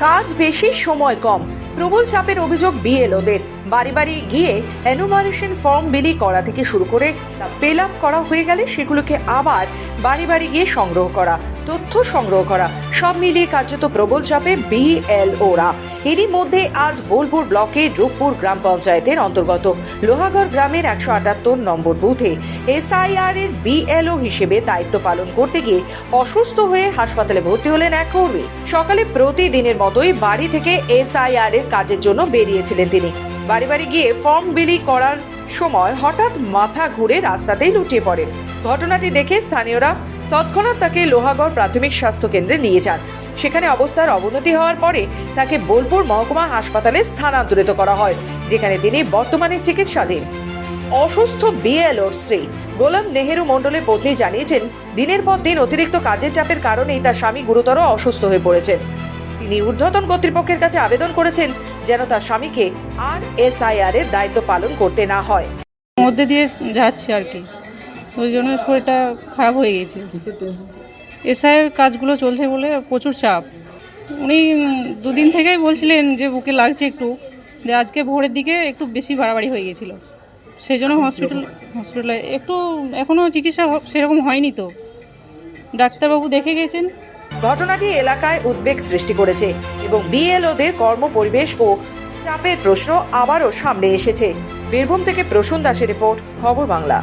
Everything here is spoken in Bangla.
কাজ বেশি, সময় কম। প্রবল চাপের অভিযোগ বিএলওদের। বাড়ি বাড়ি গিয়ে অ্যানুমারেশন ফর্ম বিলি করা থেকে শুরু করে তা ফিল আপ করা হয়ে গেলে সেগুলোকে আবার বাড়ি বাড়ি গিয়ে সংগ্রহ করা, তথ্য সংগ্রহ করা, সব মিলিয়ে কার্যত প্রবল চাপে বিএলওরা। এরই মধ্যে আজ বোলপুর ব্লকে রূপপুর গ্রাম পঞ্চায়েতের অন্তর্গত লোহাগড় গ্রামের একশো আটাত্তর নম্বর বুথে এসআইআর এর বিএলও হিসেবে দায়িত্ব পালন করতে গিয়ে অসুস্থ হয়ে হাসপাতালে ভর্তি হলেন এক কর্মী। সকালে প্রতিদিনের মতোই বাড়ি থেকে এসআইআর এর কাজের জন্য বেরিয়েছিলেন তিনি। বাড়ি বাড়ি গিয়ে ফর্ম বিলি করার সময় হঠাৎ মাথা ঘুরে রাস্তাতেই লুটিয়ে পড়েন ঘটনাটি দেখে স্থানীয়রা তৎক্ষণাৎ তাকে লোহাগড় প্রাথমিক স্বাস্থ্য কেন্দ্রে নিয়ে যান। সেখানে অবস্থার অবনতি হওয়ার পরে তাকে বোলপুর মহকুমা হাসপাতালে স্থানান্তরিত করা হয়, যেখানে তিনি বর্তমানে চিকিৎসাধীন। অসুস্থ বিএলওর স্ত্রী গোলাম নেহেরু মণ্ডলের পত্নী জানিয়েছেন, দিনের পর দিন অতিরিক্ত কাজের চাপের কারণেই তার স্বামী গুরুতর অসুস্থ হয়ে পড়েছেন। তিনি ঊর্ধ্বতন কর্তৃপক্ষের কাছে আবেদন করেছেন যেন তার স্বামীকে আর এসআইআর এর দায়িত্ব পালন করতে না হয়। মধ্যে দিয়ে যাচ্ছে আর কি। ওই জন্য শরীরটা খারাপ হয়ে গেছে। এসআইয়ের কাজগুলো চলছে বলে প্রচুর চাপ। উনি দুদিন থেকেই বলছিলেন যে বুকে লাগছে একটু যে আজকে ভোরের দিকে একটু বেশি বাড়াবাড়ি হয়ে গেছিল। সেই জন্য হসপিটাল হসপিটালে একটু এখনও চিকিৎসা হ- সেরকম হয়নি তো। ডাক্তারবাবু দেখে গেছেন ঘটনাটি এলাকায় উদ্বেগ সৃষ্টি করেছে এবং বিএলওদের কর্মপরিবেশ ও চাপের প্রশ্ন আবারও সামনে এসেছে। বীরভূম থেকে প্রসূন দাসের রিপোর্ট, খবর বাংলা।